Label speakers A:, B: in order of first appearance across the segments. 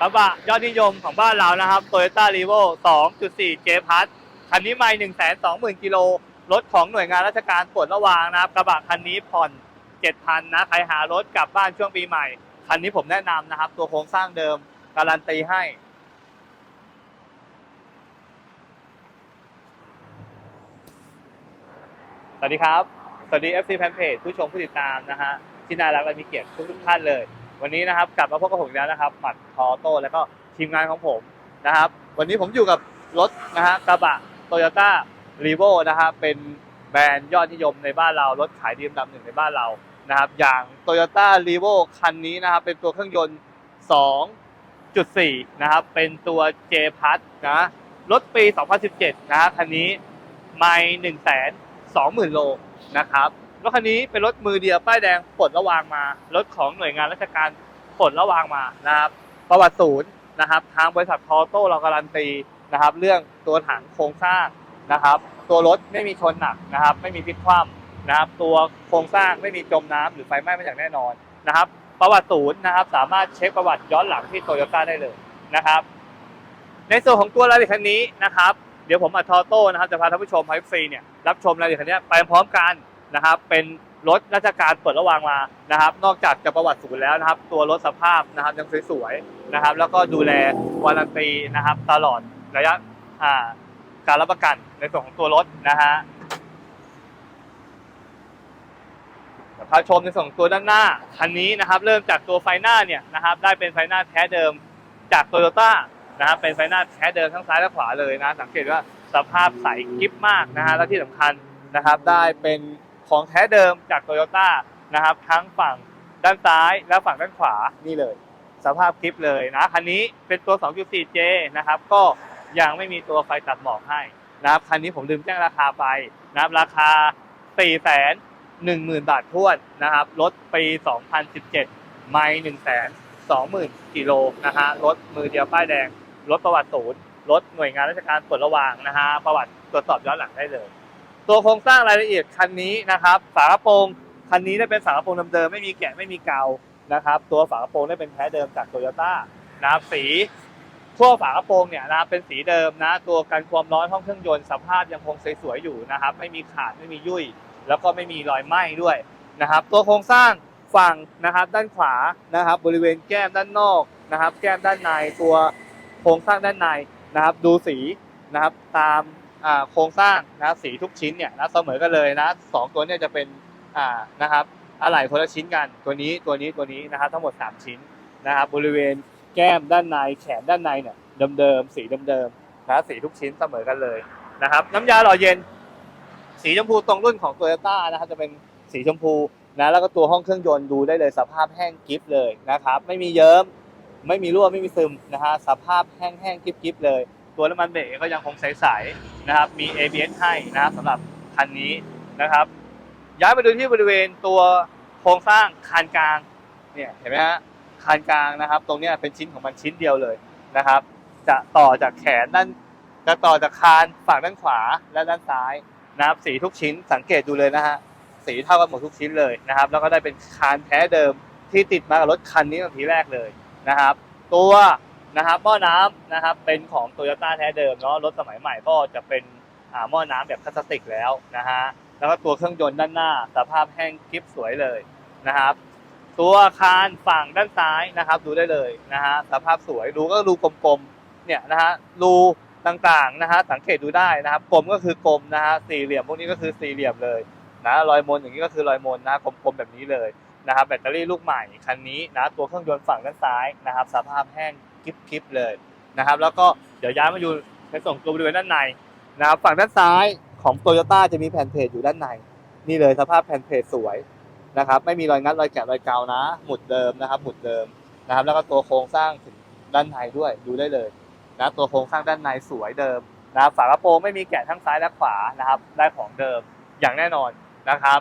A: กระบะยอดนิยมของบ้านเรานะครับ Toyota r e v o 2.4 J Plus คันนี้ไม่120,000กิโลรถของหน่วยงานราชการปลดระวางนะครับ กระบะคันนี้ผ่อน 7,000นะใครหารถกลับบ้านช่วงปีใหม่ คันนี้ผมแนะนำนะครับ ตัวโครงสร้างเดิม การันตีให้ สวัสดีครับ สวัสดี FC แฟนเพจผู้ชมผู้ติดตามนะฮะที่น่ารักและมีเกียรติทุกท่านเลย วันนี้นะครับกลับมาพบกับผมอีกแล้วนะครับหมัดทอโต้แล้วก็ทีมงานของผมนะครับ วันนี้ผมอยู่กับรถนะฮะกระบะโตโยต้ารีโวนะฮะเป็นแบรนด์ยอดนิยมในบ้านเรา รถขายดีอันดับหนึ่งในบ้านเรานะครับ อย่าง Toyota r e v o คันนี้นะครับ เป็นตัวเครื่องยนต์ 2.4 นะครับ เป็นตัว J Plus นะ รถปี 2017นะฮะคันนี้ไม่1 2 0 0 0 0 โลนะครับ รถคันนี้เป็นรถมือเดียวป้ายแดงปลดระวางมา รถของหน่วยงานราชการปลดระวางมานะครับ ประวัติศูนย์นะครับ ทางบริษัททอโต้เราการันตีนะครับ เรื่องตัวถังโครงสร้างนะครับ ตัวรถไม่มีชนหนักนะครับ ไม่มีพลิกคว่ำนะครับ ตัวโครงสร้างไม่มีจมน้ำหรือไฟไหม้มาอย่างแน่นอนนะครับ ประวัติศูนย์นะครับ สามารถเช็คประวัติย้อนหลังที่โตโยต้าได้เลยนะครับ ในส่วนของตัวรายละเอียดคันนี้นะครับ เดี๋ยวผมอัดทอโต้นะครับจะพาท่านผู้ชมไฮฟรีเนี่ยรับชมรายละเอียดคันนี้ไปพร้อมกัน นะครับ เป็นรถราชการเปิดระวางมานะครับ นอกจากจะประวัติศูนย์แล้วนะครับ ตัวรถสภาพนะครับยังสวยๆนะครับ แล้วก็ดูแลวารันตีนะครับ ตลอดระยะการรับประกันในส่วนของตัวรถนะฮะพาชมในส่วนของตัวด้านหน้าคันนี้นะครับ เริ่มจากตัวไฟหน้าเนี่ยนะครับ ได้เป็นไฟหน้าแท้เดิมจากโตโยต้านะครับเป็นไฟหน้าแท้เดิมทั้งซ้ายและขวาเลยนะ สังเกตว่าสภาพใสกิ๊บมากนะฮะและที่สำคัญนะครับ ได้เป็น ของแท้เดิมจากโตโยต้านะครับทั้งฝั่งด้านซ้ายและฝั่งด้านขวานี่เลย สภาพคลิปเลยนะคันนี้เป็นตัว 2.4J นะครับก็ยังไม่มีตัวไฟตัดหมอกให้นะครับคันนี้ผมลืมแจ้งราคาไปนะครับราคา 4 1 0 0 0 0 บาทท้วนนะครับรถปี 2017 ไม่1 2 0 0 0 0กิโลนะฮะรถมือเดียวป้ายแดงรถประวัติศูนย์รถหน่วยงานราชการปลดระวางนะฮะประวัติตรวจสอบย้อนหลังได้เลย ตัวโครงสร้างรายละเอียดคันนี้นะครับฝากระโปรงคันนี้ได้เป็นฝากระโปรงเดิมๆไม่มีแกะไม่มีเกานะครับตัวฝากระโปรงได้เป็นแท้เดิมจากโตโยต้านะครับสีทั่วฝากระโปรงเนี่ยนะครับเป็นสีเดิมนะ ตัวกันความร้อนห้องเครื่องยนต์สภาพยังคงสวยๆอยู่นะครับ ไม่มีขาดไม่มียุ่ย แล้วก็ไม่มีรอยไหม้ด้วยนะครับ ตัวโครงสร้างฝั่งนะครับด้านขวานะครับ บริเวณแก้มด้านนอกนะครับ แก้มด้านในตัวโครงสร้างด้านในนะครับ ดูสีนะครับ ตาม โครงสร้างนะสีทุกชิ้นเนี่ยนะเสมอกันเลยนะสองตัวเนี่ยจะเป็นอ่านะครับอะไหล่คนละชิ้นกันตัวนี้ตัวนี้ตัวนี้นะครับทั้งหมด 3 ชิ้นนะครับบริเวณแก้มด้านในแขนด้านในเนี่ยเดิมๆสีเดิมๆนะสีทุกชิ้นเสมอกันเลยนะครับ น้ำยาหล่อเย็น สีชมพูตรงรุ่นของโตโยต้านะครับจะเป็นสีชมพูนะแล้วก็ตัวห้องเครื่องยนต์ดูได้เลยสภาพแห้งกริฟเลยนะครับ ไม่มีเยิ้มไม่มีรั่วไม่มีซึมนะฮะสภาพแห้งๆกริบๆเลย ตัวน้ำมันเบรกก็ยังคงใสๆนะครับ มี ABS ให้นะครับสำหรับคันนี้นะครับ ย้ายมาดูที่บริเวณตัวโครงสร้างคานกลางเนี่ยเห็นไหมฮะคานกลางนะครับ ตรงนี้เป็นชิ้นของมันชิ้นเดียวเลยนะครับ จะต่อจากแขนด้านจะต่อจากคานฝั่งด้านขวาและด้านซ้ายนะครับสีทุกชิ้นสังเกตดูเลยนะฮะสีเท่ากันหมดทุกชิ้นเลยนะครับ แล้วก็ได้เป็นคานแท้เดิมที่ติดมากับรถคันนี้ตั้งทีแรกเลยนะครับ ตัว นะครับหม้อน้ำนะครับเป็นของโตโยต้าแท้เดิมเนาะรถสมัยใหม่ก็จะเป็นหม้อน้ำแบบพลาสติกแล้วนะฮะแล้วก็ตัวเครื่องยนต์ด้านหน้า สภาพแห้งกริบสวยเลยนะครับ ตัวอาคารฝั่งด้านซ้ายนะครับดูได้เลยนะฮะสภาพสวยรูก็รูกลมๆเนี่ยนะฮะรูต่างๆนะฮะสังเกตดูได้นะครับกลมก็คือกลมนะฮะสี่เหลี่ยมพวกนี้ก็คือสี่เหลี่ยมเลยนะรอยมนอย่างนี้ก็คือรอยมนนะกลมๆแบบนี้เลย นะครับแบตเตอรี่ลูกใหม่คันนี้นะตัวเครื่องยนต์ฝั่งด้านซ้ายนะครับสภาพแห้งกริบๆเลยนะครับแล้วก็เดี๋ยวย้ายมาดูในส่วนตัวบริเวณด้านในนะครับฝั่งด้านซ้ายของโตโยต้าจะมีแผ่นเพจอยู่ด้านใน นี่เลยสภาพแผ่นเพจสวยนะครับไม่มีรอยงัดรอยแกะรอยเกานะ หมุดเดิมนะครับ หมุดเดิมนะครับ แล้วก็ตัวโครงสร้างถึงด้านในด้วยดูได้เลยนะตัวโครงสร้างด้านในสวยเดิมนะครับฝากระโปรงไม่มีแกะทั้งซ้ายและขวานะครับได้ของเดิมอย่างแน่นอนนะครับ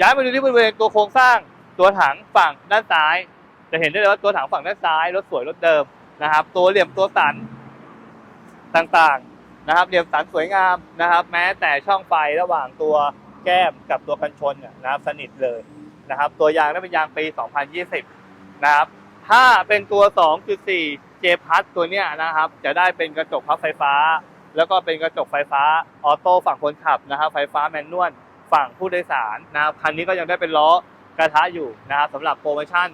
A: ย้ายมาดูที่บริเวณตัวโครงสร้าง ตัวถังฝั่งด้านซ้าย จะเห็นได้เลยว่าตัวถังฝั่งด้านซ้ายรถสวยรถเดิมนะครับ ตัวเหลี่ยมตัวสันต่างๆนะครับ เหลี่ยมสันสวยงามนะครับ แม้แต่ช่องไฟระหว่างตัวแก้มกับตัวกันชนนะครับสนิทเลยนะครับ ตัวยางนั้นเป็นยางปี 2020 นะครับ ถ้าเป็นตัว 2.4 J Plus ตัวเนี้ยนะครับ จะได้เป็นกระจกพับไฟฟ้า แล้วก็เป็นกระจกไฟฟ้าออโต้ฝั่งคนขับนะครับ ไฟฟ้าแมนนวลฝั่งผู้โดยสารนะครับคันนี้ก็ยังได้เป็นล้อ กระทะอยู่นะครับสำหรับโปรโมชั่น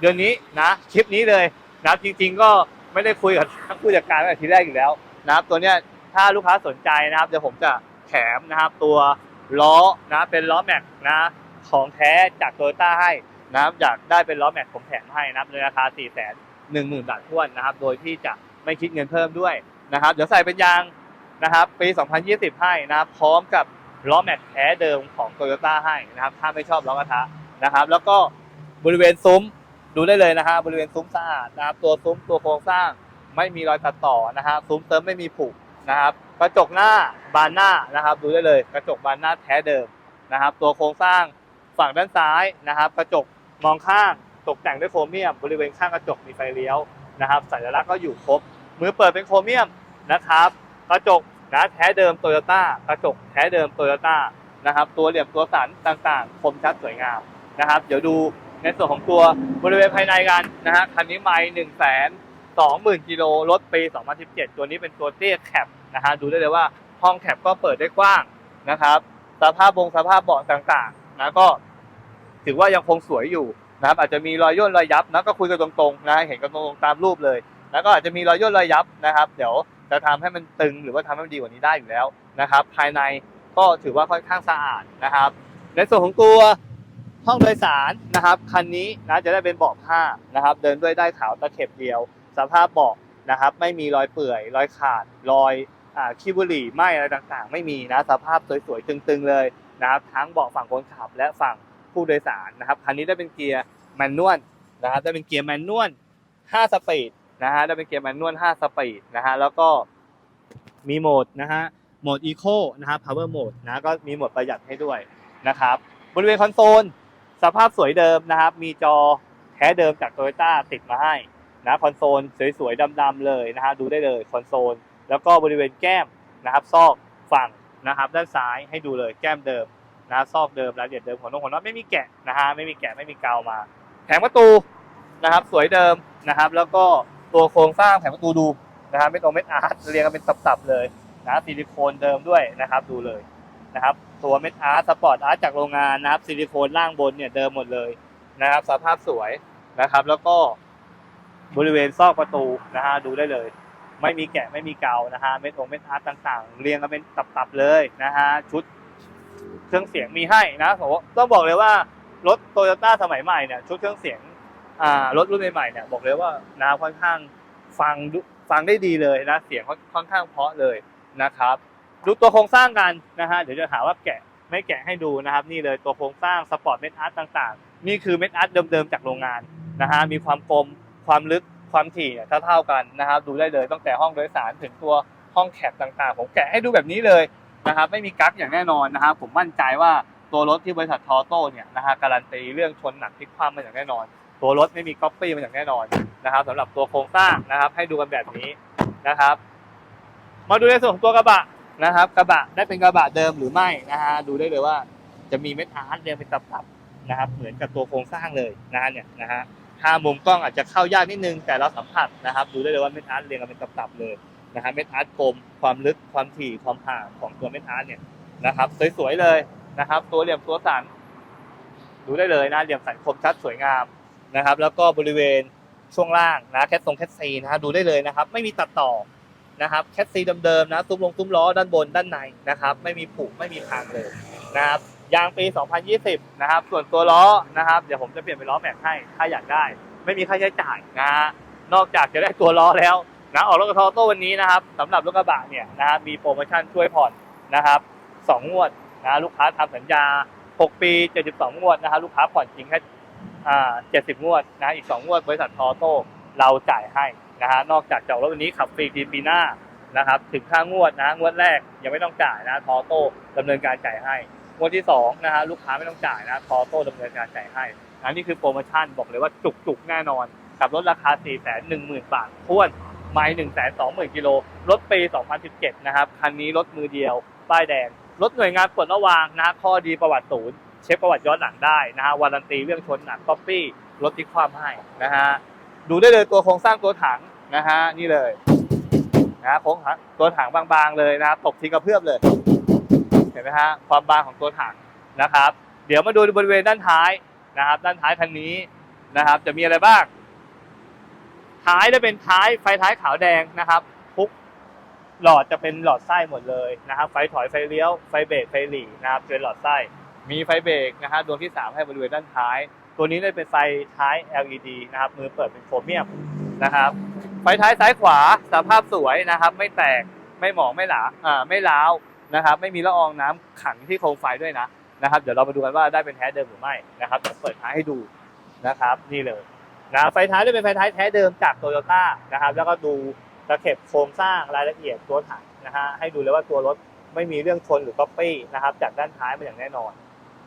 A: เดือนนี้นะคลิปนี้เลยนะครับจริง ๆ ก็ไม่ได้คุยกับทางผู้จัดการตั้งแต่ทีแรกอยู่แล้วนะครับตัวเนี้ยถ้าลูกค้าสนใจนะครับเดี๋ยวผมจะแถมนะครับตัวล้อนะเป็นล้อแม็กนะของแท้จากโตโยต้าให้นะครับอยากได้เป็นล้อแม็กผมแถมให้นะครับในราคา 4 1 0 0 0 0 บาทท้วนนะครับ โดยที่จะไม่คิดเงินเพิ่มด้วยนะครับ เดี๋ยวใส่เป็นยางนะครับปี 2020 ให้นะครับพร้อมกับล้อแม็กแท้เดิมของโตโยต้าให้นะครับ ถ้าไม่ชอบล้อกระทะ นะครับ แล้วก็บริเวณซุ้มดูได้เลยนะฮะบริเวณซุ้มสะอาดนะครับ ตัวซุ้มตัวโครงสร้างไม่มีรอยตัดต่อนะฮะซุ้มเติมไม่มีผุนะครับ กระจกหน้าบานหน้านะครับ ดูได้เลย กระจกบานหน้าแท้เดิมนะครับ ตัวโครงสร้างฝั่งด้านซ้ายนะครับ กระจกมองข้างตกแต่งด้วยโครเมียม บริเวณข้างกระจกมีไฟเลี้ยวนะครับ สัญลักษณ์ก็อยู่ครบมือเปิดเป็นโครเมียมนะครับ กระจกนะแท้เดิมโตโยต้ากระจกแท้เดิมโตโยต้านะครับ ตัวเหลี่ยมตัวสันต่างๆ คมชัดสวยงาม นะครับ เดี๋ยวดูในส่วนของตัวบริเวณภายในกันนะฮะคันนี้ไม่หนึ่งแสนสองหมื่นกิโลรถปี2017 ตัวนี้เป็นตัวเตี้ยแคปนะฮะดูได้เลยว่าห้องแคปก็เปิดได้กว้างนะครับสภาพบงสภาพเบาะต่างๆนะก็ถือว่ายังคงสวยอยู่นะครับอาจจะมีรอยย่นรอยยับนะก็คุยกันตรงๆนะเห็นกันตรงๆตามรูปเลย แล้วก็อาจจะมีรอยย่นรอยยับนะครับ เดี๋ยวจะทำให้มันตึงหรือว่าทำให้มันดีกว่านี้ได้อยู่แล้วนะครับ ภายในก็ถือว่าค่อนข้างสะอาดนะครับ ในส่วนของตัว ห้องโดยสารนะครับคันนี้นะจะได้เป็นเบาะผ้านะครับ เดินด้วยได้ขาวตะเข็บเดียว สภาพเบาะนะครับ ไม่มีรอยเปื่อย รอยขาด รอยขี้บุหรี่ไหมอะไรต่างๆ ไม่มีนะสภาพสวยๆตึงๆเลยนะครับ ทั้งเบาะฝั่งคนขับและฝั่งผู้โดยสารนะครับคันนี้ได้เป็นเกียร์แมนนวลนะครับได้เป็นเกียร์แมนนวล5สปีดนะฮะได้เป็นเกียร์แมนนวล5สปีดนะฮะแล้วก็มีโหมดนะฮะโหมดอีโคนะครับ power mode นะก็มีโหมดประหยัดให้ด้วยนะครับ บริเวณคอนโซล สภาพสวยเดิมนะครับ มีจอแท้เดิมจากโตโยต้าติดมาให้นะคอนโซลสวยๆดำๆเลยนะฮะดูได้เลยคอนโซลแล้วก็บริเวณแก้มนะครับ ซอกฝั่งนะครับ ด้านซ้ายให้ดูเลยแก้มเดิมนะซอกเดิมรายละเอียดเดิมของน้องของน้องไม่มีแกะนะฮะไม่มีแกะไม่มีกาวมาแผงประตูนะครับ สวยเดิมนะครับ แล้วก็ตัวโครงสร้างแผงประตูดูนะครับไม่ตรงเม็ดอาร์ตเรียงกันเป็นตับๆเลยนะซิลิโคนเดิมด้วยนะครับ ดูเลย นะครับ ตัวเม็ดอาร์ตสปอร์ตอาร์ตจากโรงงานนะครับซิลิโคนล่างบนเนี่ยเดิมหมดเลยนะครับ สภาพสวยนะครับ แล้วก็บริเวณซอกประตูนะฮะดูได้เลย ไม่มีแกะไม่มีเกานะฮะเม็ดองเม็ดอาร์ตต่างๆ เรียงกันเป็นตับๆเลยนะฮะชุดเครื่องเสียงมีให้นะผมต้องบอกเลยว่ารถโตโยต้าสมัยใหม่เนี่ยชุดเครื่องเสียงอ่ารถรุ่นใหม่ๆเนี่ยบอกเลยว่านะค่อนข้างฟังฟังได้ดีเลยนะเสียงค่อนข้างเพาะเลยนะครับ ดูตัวโครงสร้างกันนะฮะเดี๋ยวจะหาว่าแกะไม่แกะให้ดูนะครับ นี่เลยตัวโครงสร้างสปอร์ตเม็ดอาร์ตต่างๆ นี่คือเม็ดอาร์ตเดิมๆจากโรงงานนะฮะมีความกลมความลึกความถี่เท่าๆกันนะครับ ดูได้เลยตั้งแต่ห้องโดยสารถึงตัวห้องแคปต่างๆ ผมแกะให้ดูแบบนี้เลยนะครับ ไม่มีกั๊กอย่างแน่นอนนะครับ ผมมั่นใจว่าตัวรถที่บริษัททอโต้เนี่ยนะฮะการันตีเรื่องชนหนักพลิกคว่ำมาอย่างแน่นอน ตัวรถไม่มีก๊อปปี้มาอย่างแน่นอนนะครับสำหรับตัวโครงสร้างนะครับ ให้ดูกันแบบนี้นะครับ มาดูในส่วนของตัวกระบะ นะครับ กระบะได้เป็นกระบะเดิมหรือไม่นะฮะดูได้เลยว่าจะมีเม็ดอาร์ตเรียงเป็นตับๆนะครับ เหมือนกับตัวโครงสร้างเลยนะฮะเนี่ยนะฮะถ้ามุมกล้องอาจจะเข้ายากนิดนึงแต่เราสัมผัสนะครับ ดูได้เลยว่าเม็ดอาร์ตเรียงกันเป็นตับๆเลยนะฮะเม็ดอาร์ตกลมความลึกความถี่ความห่างของตัวเม็ดอาร์ตเนี่ยนะครับสวยๆเลยนะครับ ตัวเหลี่ยมตัวสันดูได้เลยนะเหลี่ยมสันคมชัดสวยงามนะครับ แล้วก็บริเวณช่วงล่างนะแคททรงแคทซีนะฮะดูได้เลยนะครับ ไม่มีตัดต่อ นะครับแคทซีเดิมๆนะซุ้มลงซุ้มล้อด้านบนด้านในนะครับ ไม่มีผุไม่มีพังเลยนะครับยางปี 2020 นะครับ ส่วนตัวล้อนะครับเดี๋ยวผมจะเปลี่ยนเป็นล้อแม็กให้ถ้าอยากได้ ไม่มีค่าใช้จ่ายนะฮะนอกจากจะได้ตัวล้อแล้วนะออกรถกระทอโต้วันนี้นะครับสำหรับรถกระบะเนี่ยนะครับมีโปรโมชั่นช่วยผ่อนนะครับสองงวดนะลูกค้าทำสัญญา 6 ปี 72 งวดนะครับลูกค้าผ่อนจริงแค่70 งวดนะอีก 2 งวดบริษัททอโต้เราจ่ายให้ นะฮะนอกจากจะออกรถวันนี้ขับฟรีทีปีหน้านะครับถึงค่างวดนะงวดแรกยังไม่ต้องจ่ายนะทอโต้ดำเนินการจ่ายให้ งวดที่สองนะฮะลูกค้าไม่ต้องจ่ายนะทอโต้ดำเนินการจ่ายให้นะนี่คือโปรโมชั่นบอกเลยว่าจุกๆแน่นอน กับรถราคา 4 1 0 0 0 0 บาทท้วนไม่1 2 0 0 0 0กิโลรถปี 2017 นะครับคันนี้รถมือเดียว ป้ายแดง รถหน่วยงานปลดระวางนะฮะข้อดีประวัติศูนย์เช็คประวัติย้อนหลังได้นะฮะวารันตีเรื่องชนหนักก๊อปปี้รถที่ความให้นะฮะดูได้เลยตัวโครงสร้างตัวถัง นะฮะนี่เลยนะโครงถังตัวถังบางๆเลยนะครับตกทีกระเพื่อมเลย เห็นไหมฮะความบางของตัวถังนะครับ เดี๋ยวมาดูบริเวณด้านท้ายนะครับ ด้านท้ายคันนี้นะครับ จะมีอะไรบ้าง ท้ายจะเป็นท้ายไฟท้ายขาวแดงนะครับทุกหลอดจะเป็นหลอดไส้หมดเลยนะครับ ไฟถอยไฟเลี้ยวไฟเบรกไฟหลีนะครับเป็นหลอดไส้มีไฟเบรกนะครับดวงที่ 3 ให้บริเวณด้านท้าย ตัวนี้ได้เป็นไฟท้าย LED นะครับ มือเปิดเป็นโครเมียมนะครับไฟท้ายซ้ายขวาสภาพสวยนะครับ ไม่แตกไม่หมองไม่หลาอ่าไม่ร้าวนะครับ ไม่มีละอองน้ำขังที่โคมไฟด้วยนะนะครับ เดี๋ยวเรามาดูกันว่าได้เป็นแท้เดิมหรือไม่นะครับเดี๋ยวเปิดท้ายให้ดูนะครับ นี่เลยนะไฟท้ายได้เป็นไฟท้ายแท้เดิมจากโตโยต้านะครับ แล้วก็ดูตะเข็บโครงสร้างรายละเอียดตัวถังนะฮะให้ดูเลยว่าตัวรถไม่มีเรื่องชนหรือก๊อปปี้นะครับ จากด้านท้ายมาอย่างแน่นอน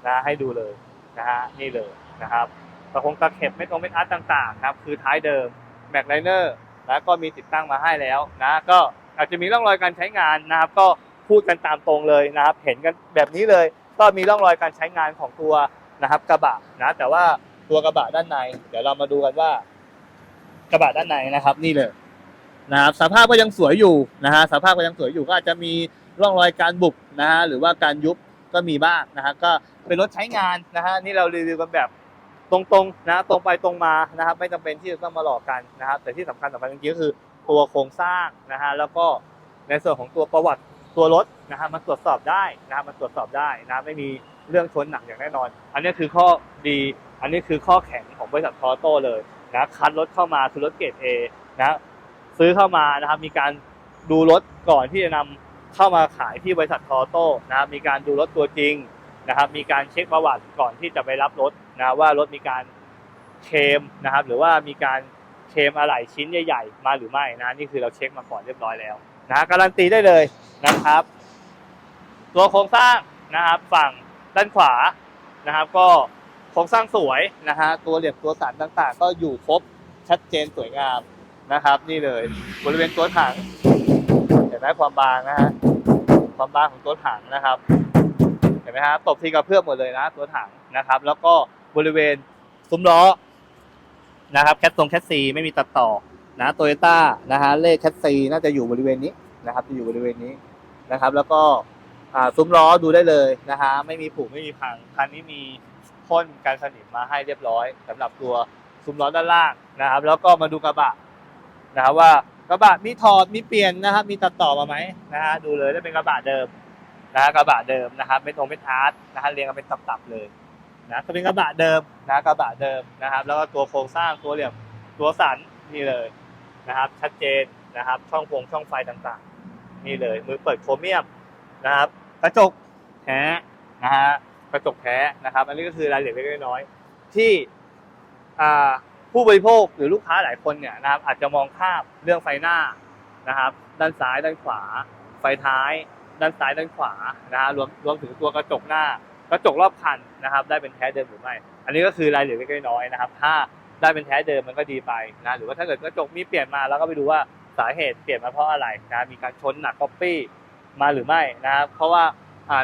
A: นะให้ดูเลยนะฮะนี่เลยนะครับตะคงตะเข็บไม่ตรงไม่อัดต่างๆครับคือท้ายเดิมแม็กไลเนอร์ แล้วก็มีติดตั้งมาให้แล้วนะก็อาจจะมีร่องรอยการใช้งานนะครับ ก็พูดกันตามตรงเลยนะครับ เห็นกันแบบนี้เลย ก็มีร่องรอยการใช้งานของตัวนะครับกระบะนะแต่ว่าตัวกระบะด้านใน เดี๋ยวเรามาดูกันว่ากระบะด้านในนะครับ นี่เลยนะครับสภาพก็ยังสวยอยู่นะฮะสภาพก็ยังสวยอยู่ก็อาจจะมีร่องรอยการบุบนะฮะหรือว่าการยุบก็มีบ้างนะฮะก็เป็นรถใช้งานนะฮะนี่เรารีวิวกันแบบ ตรงๆนะตรงไปตรงมานะครับ ไม่จำเป็นที่จะต้องมาหลอกกันนะครับ แต่ที่สำคัญสำคัญจริงๆก็คือตัวโครงสร้างนะฮะแล้วก็ในส่วนของตัวประวัติตัวรถนะฮะมันตรวจสอบได้นะครับมันตรวจสอบได้นะไม่มีเรื่องชนหนักอย่างแน่นอน อันนี้คือข้อดีอันนี้คือข้อแข็งของบริษัททอโต้เลยนะคัดรถเข้ามาคือรถเกรด A นะซื้อเข้ามานะครับมีการดูรถก่อนที่จะนำเข้ามาขายที่บริษัททอโต้นะมีการดูรถตัวจริงนะครับมีการเช็คประวัติก่อนที่จะไปรับรถ นะว่ารถมีการเคมนะครับ หรือว่ามีการเคมอะไหล่ชิ้นใหญ่ ๆ มาหรือไม่นะนี่คือเราเช็คมาก่อนเรียบร้อยแล้วนะการันตีได้เลยนะครับ ตัวโครงสร้างนะครับฝั่งด้านขวานะครับ ก็โครงสร้างสวยนะฮะตัวเหลี่ยมตัวสันต่างๆ ก็อยู่ครบชัดเจนสวยงามนะครับ นี่เลยบริเวณตัวถังเห็นไหมความบางนะฮะความบางของตัวถังนะครับ เห็นไหมฮะตบทีกระเพื่อมหมดเลยนะ ตัวถังนะครับ แล้วก็ บริเวณซุ้มล้อนะครับแคททรงแคทซีไม่มีตัดต่อนะโตโยต้านะฮะเลขแคทซีน่าจะอยู่บริเวณนี้นะครับ จะอยู่บริเวณนี้นะครับ แล้วก็ซุ้มล้อดูได้เลยนะฮะไม่มีผุไม่มีพังคันนี้มีพ่นกันสนิมมาให้เรียบร้อยสำหรับตัวซุ้มล้อด้านล่างนะครับ แล้วก็มาดูกระบะนะครับว่ากระบะมีถอดมีเปลี่ยนนะครับ มีตัดต่อมาไหมนะฮะดูเลยได้เป็นกระบะเดิมนะกระบะเดิมนะครับเป็นองเป็นอาร์ตนะฮะเรียงกันเป็นตับๆเลย นะก็เป็นกระบะเดิมนะกระบะเดิมนะครับ แล้วก็ตัวโครงสร้างตัวเหลี่ยมตัวสันนี่เลยนะครับ ชัดเจนนะครับ ช่องพงช่องไฟต่างๆ นี่เลยมือเปิดโครเมียมนะครับ กระจกแท้นะฮะกระจกแท้นะครับ อันนี้ก็คือรายละเอียดเล็กน้อยที่ผู้บริโภคหรือลูกค้าหลายคนเนี่ยนะครับ อาจจะมองข้ามเรื่องไฟหน้านะครับ ด้านซ้ายด้านขวา ไฟท้าย ด้านซ้ายด้านขวานะฮะรวมรวมถึงตัวกระจกหน้า กระจกรอบคันนะครับได้เป็นแท้เดิมหรือไม่ อันนี้ก็คือรายละเอียดเล็กน้อยนะครับ ถ้าได้เป็นแท้เดิมมันก็ดีไปนะหรือว่าถ้าเกิดกระจกมีเปลี่ยนมาแล้วก็ไปดูว่าสาเหตุเปลี่ยนมาเพราะอะไรนะมีการชนหนักก๊อปปี้มาหรือไม่นะครับเพราะว่า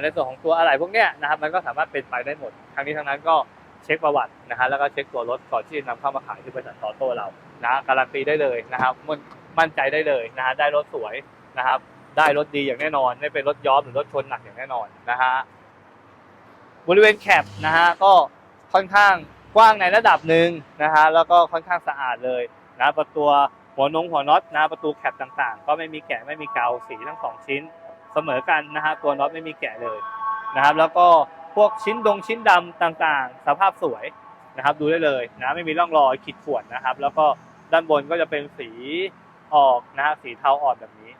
A: ในส่วนของตัวอะไหล่พวกเนี้ยนะครับมันก็สามารถเป็นไปได้หมดทั้งนี้ทั้งนั้นก็เช็คประวัตินะฮะแล้วก็เช็คตัวรถก่อนที่จะนำเข้ามาขายที่บริษัทตอโต้เรานะการันตีได้เลยนะครับมั่นมั่นใจได้เลยนะฮะได้รถสวยนะครับได้รถดีอย่างแน่นอน ไม่เป็นรถย้อมหรือรถชนหนักอย่างแน่นอนนะฮะ บริเวณแคปนะฮะก็ค่อนข้างกว้างในระดับหนึ่งนะฮะแล้วก็ค่อนข้างสะอาดเลยนะประตูหัวนงหัวน็อตนะประตูแคปต่างๆ ก็ไม่มีแกะไม่มีเกาสีทั้งสองชิ้นเสมอกันนะฮะตัวน็อตไม่มีแกะเลยนะครับแล้วก็พวกชิ้นดงชิ้นดำต่างๆ สภาพสวยนะครับดูได้เลยนะไม่มีร่องรอยขีดข่วนนะครับ แล้วก็ด้านบนก็จะเป็นสีออกนะฮะสีเทาอ่อนแบบนี้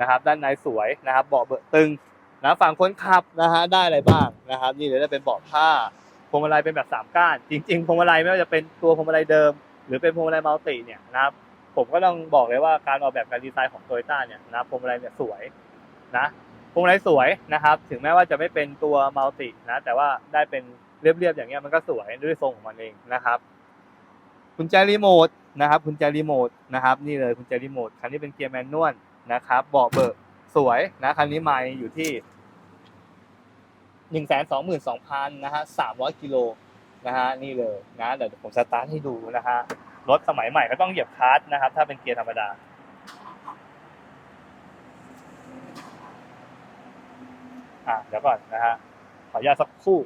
A: นะครับ ด้านในสวยนะครับเบาะเบอะตึง นะฝั่งคนขับนะฮะได้อะไรบ้างนะครับนี่เลยได้เป็นเบาะผ้าพวงมาลัยเป็นแบบสามก้าน จริงๆพวงมาลัยไม่ว่าจะเป็นตัวพวงมาลัยเดิม หรือเป็นพวงมาลัยมัลติเนี่ยนะครับผมก็ต้องบอกเลยว่าการออกแบบการดีไซน์ของโตโยต้าเนี่ยนะพวงมาลัยเนี่ยสวยนะพวงมาลัยสวยนะครับ ถึงแม้ว่าจะไม่เป็นตัวมัลตินะ แต่ว่าได้เป็นเรียบๆอย่างเงี้ยมันก็สวยด้วยทรงของมันเองนะครับกุญแจรีโมทนะครับกุญแจรีโมทนะครับ นี่เลยกุญแจรีโมทคันนี้เป็นเกียร์แมนนวลนะครับเบาะเบิก สวยนะคันนี้ไม่อยู่ที่หนึ่งแสนสองหมื่นสองพันนะฮะสามร้อยกิโลนะฮะนี่เลยนะเดี๋ยวผมสตาร์ทให้ดูนะฮะรถสมัยใหม่ก็ต้องเหยียบคลัตช์นะครับ ถ้าเป็นเกียร์ธรรมดา อะเดี๋ยวก่อนนะฮะขออนุญาตสักคู่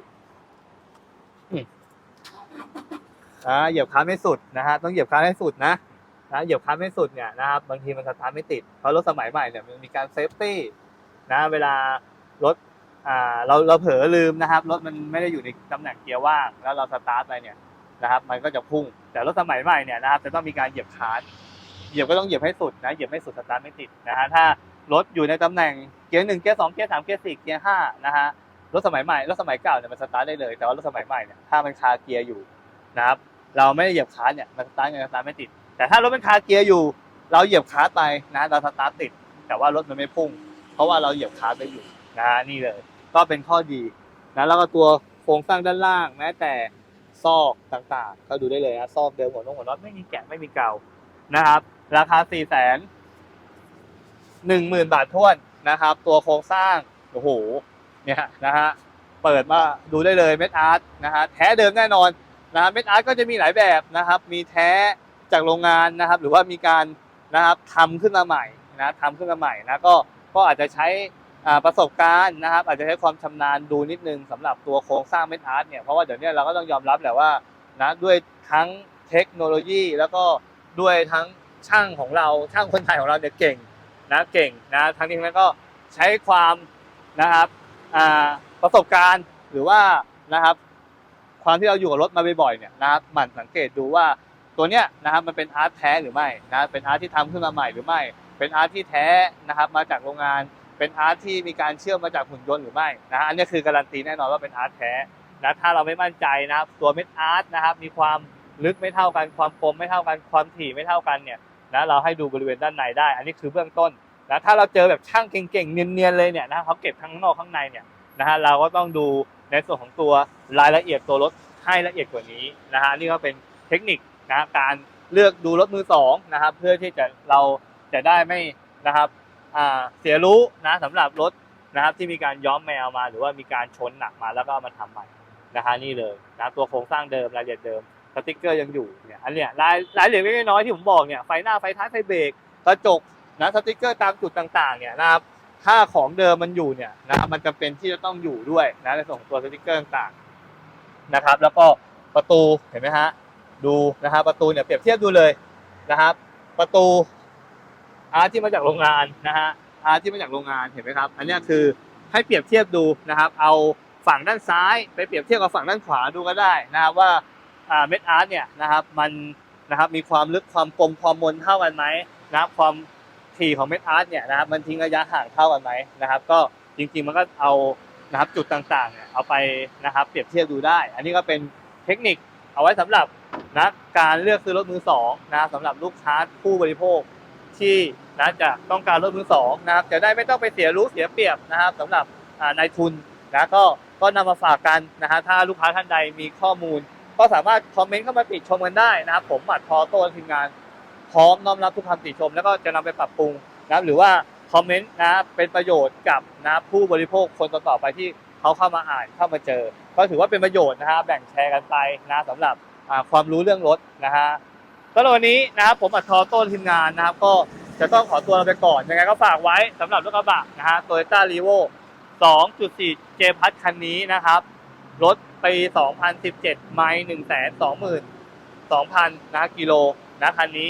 A: อ่าเหยียบคลัตช์ไม่สุดนะฮะต้องเหยียบคลัตช์ให้สุดนะ นะเหยียบคลัตช์ไม่สุดเนี่ยนะครับบางทีมันสตาร์ทไม่ติดเพราะรถสมัยใหม่เนี่ยมันมีการเซฟตี้นะเวลารถอ่าเราเราเผลอลืมนะครับรถมันไม่ได้อยู่ในตำแหน่งเกียร์ว่างแล้วเราสตาร์ทไปเนี่ยนะครับ มันก็จะพุ่ง แต่รถสมัยใหม่เนี่ยนะครับจะต้องมีการเหยียบคลัตช์เหยียบก็ต้องเหยียบให้สุดนะเหยียบไม่สุดสตาร์ทไม่ติดนะฮะถ้ารถอยู่ในตำแหน่งเกียร์หนึ่งเกียร์สองเกียร์สามเกียร์สี่เกียร์ห้านะฮะรถสมัยใหม่รถสมัยเก่าเนี่ยมันสตาร์ทได้เลยแต่ว่ารถสมัยใหม่เนี่ยถ้ามันคาเกียร์อยู่นะครับเราไม่ได้เหยียบคลัตช์เนี่ยมันสตาร์ทยังสตาร์ทไม่ติด แต่ถ้ารถมันคาเกียร์อยู่ เราเหยียบคลัตช์ไปนะเราสตาร์ทติด แต่ว่ารถมันไม่พุ่ง เพราะว่าเราเหยียบคลัตช์ไปอยู่นะนี่เลย ก็เป็นข้อดีนะแล้วก็ตัวโครงสร้างด้านล่างแม้แต่ซอกต่างๆ ก็ดูได้เลยนะซอกเดิมหัวนงหัวน็อตไม่มีแกะไม่มีเกานะครับ ราคา4ี่แสนหนึ่งหมื่นบาทท้วนนะครับ ตัวโครงสร้างโอ้โหเนี่ยนะฮะเปิดมาดูได้เลยเม็ดอาร์ตนะฮะแท้เดิมแน่นอนนะฮะเม็ดอาร์ตก็จะมีหลายแบบนะครับ มีแท้ จากโรงงานนะครับ หรือว่ามีการนะครับทำขึ้นมาใหม่นะทำขึ้นมาใหม่นะก็ก็อาจจะใช้ประสบการณ์นะครับ อาจจะใช้ความชำนาญดูนิดนึงสำหรับตัวโครงสร้างเม็ดอาร์ตเนี่ยเพราะว่าเดี๋ยวนี้เราก็ต้องยอมรับแหละว่านะด้วยทั้งเทคโนโลยี แล้วก็ด้วยทั้งช่างของเราช่างคนไทยของเราเนี่ยเก่งนะเก่งนะทั้งนี้ทั้งนั้นก็ใช้ความนะครับประสบการณ์หรือว่านะครับ ความที่เราอยู่กับรถมาบ่อยๆเนี่ยนะครับหมั่นสังเกตดูว่า ตัวเนี้ยนะครับมันเป็นอาร์ตแท้หรือไม่นะเป็นอาร์ตที่ทำขึ้นมาใหม่หรือไม่ เป็นอาร์ตที่แท้นะครับมาจากโรงงาน เป็นอาร์ตที่มีการเชื่อมมาจากหุ่นยนต์หรือไม่นะฮะอันนี้คือการันตีแน่นอนว่าเป็นอาร์ตแท้นะถ้าเราไม่มั่นใจนะครับตัวเม็ดอาร์ตนะครับมีความลึกไม่เท่ากันความคมไม่เท่ากันความถี่ไม่เท่ากันเนี่ยนะเราให้ดูบริเวณด้านในได้ อันนี้คือเบื้องต้นนะถ้าเราเจอแบบช่างเก่งๆเนียนๆเลยเนี่ยนะเขาเก็บทั้งข้างนอกข้างในเนี่ยนะฮะเราก็ต้องดูในส่วนของตัวรายละเอียดตัวรถให้ละเอียดกว่านี้นะฮะนี่ก็เป็นเทคนิค นะการเลือกดูรถมือสองนะครับ เพื่อที่จะเราจะได้ไม่นะครับเสียรู้นะสำหรับรถนะครับที่มีการย้อมแมวมา หรือว่ามีการชนหนักมาแล้วก็มาทำใหม่นะฮะนี่เลยนะตัวโครงสร้างเดิมรายละเอียดเดิมสติ๊กเกอร์ยังอยู่เนี่ยอันเนี้ยรายรายละเอียดเล็กน้อยที่ผมบอกเนี่ยไฟหน้าไฟท้ายไฟเบรกกระจกนะสติกเกอร์ตามจุดต่างๆเนี่ยนะครับถ้าของเดิมมันอยู่เนี่ยนะมันจำเป็นที่จะต้องอยู่ด้วยนะในส่วนของตัวสติกเกอร์ต่างๆนะครับ แล้วก็ประตูเห็นไหมฮะ ดูนะครับ ประตูเนี่ยเปรียบเทียบดูเลยนะครับ ประตูอาร์ที่มาจากโรงงานนะฮะอาร์ที่มาจากโรงงานเห็นไหมครับ อันนี้คือให้เปรียบเทียบดูนะครับ เอาฝั่งด้านซ้ายไปเปรียบเทียบกับฝั่งด้านขวาดูก็ได้นะครับว่าเม็ดอาร์ตเนี่ยนะครับมันนะครับมีความลึกความกลมความมนเท่ากันไหมนะครับความถี่ของเม็ดอาร์ตเนี่ยนะครับมันทิ้งระยะห่างเท่ากันไหมนะครับ ก็จริงๆมันก็เอานะครับจุดต่างๆเนี่ยเอาไปนะครับเปรียบเทียบดูได้ อันนี้ก็เป็นเทคนิคเอาไว้สำหรับ นะการเลือกซื้อรถมือสองนะสำหรับลูกค้าผู้บริโภคที่นะจะต้องการรถมือสองนะครับจะได้ไม่ต้องไปเสียรู้เสียเปรียบนะครับสำหรับนายทุนนะก็ก็นำมาฝากกันนะฮะถ้าลูกค้าท่านใดมีข้อมูล ก็สามารถคอมเมนต์เข้ามาติชมกันได้นะครับผมหมัดพอโต้ทีมงาน พร้อมน้อมรับทุกคำติชม แล้วก็จะนำไปปรับปรุงนะครับหรือว่าคอมเมนต์นะเป็นประโยชน์กับนะผู้บริโภคคนต่อๆไปที่เขาเข้ามาอ่านเข้ามาเจอ ก็ถือว่าเป็นประโยชน์นะฮะแบ่งแชร์กันไปนะสำหรับ ความรู้เรื่องรถนะฮะสำหรับวันนี้นะครับผมอัดทอต้นทีมงานนะครับ ก็จะต้องขอตัวเราไปก่อน ยังไงก็ฝากไว้สำหรับรถกระบะนะฮะโตโยต้ารีโว2.4 J พัทคันนี้นะครับ รถปี 2017 ไมล์122,000นะกิโลนะคันนี้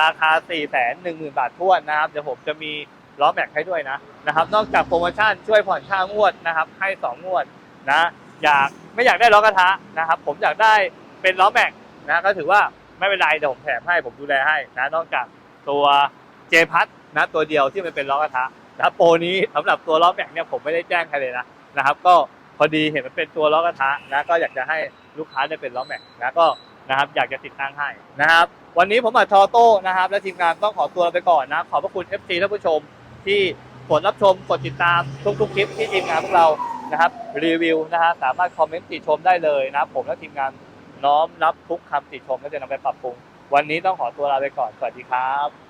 A: ราคา 4 1 0 0 0 0 บาทท้วนนะครับ เดี๋ยวผมจะมีล้อแม็กให้ด้วยนะนะครับ นอกจากโปรโมชั่นช่วยผ่อนค่างวดนะครับ ให้ 2 งวดนะอยากไม่อยากได้ล้อกระทะนะครับ ผมอยากได้ เป็นล้อแม็กนะก็ถือว่าไม่เป็นไรเดี๋ยวผมแถมให้ผมดูแลให้นะนอกจากตัวเจพัทนะตัวเดียวที่มันเป็นล้อกระทะนะโปรนี้สำหรับตัวล้อแม็กเนี่ยผมไม่ได้แจ้งใครเลยนะนะครับ ก็พอดีเห็นมันเป็นตัวล้อกระทะนะก็อยากจะให้ลูกค้าได้เป็นล้อแม็กนะก็นะครับอยากจะติดตั้งให้นะครับวันนี้ผมอัดทอโต้นะครับ และทีมงานต้องขอตัวไปก่อนนะ ขอบพระคุณ FC ท่านผู้ชมที่กดรับชมกดติดตามทุกๆคลิปที่ทีมงานพวกเรานะครับรีวิวนะฮะสามารถคอมเมนต์ติชมได้เลยนะผมและทีมงาน น้อมรับทุกคำติชมและจะนำไปปรับปรุง วันนี้ต้องขอตัวลาไปก่อน สวัสดีครับ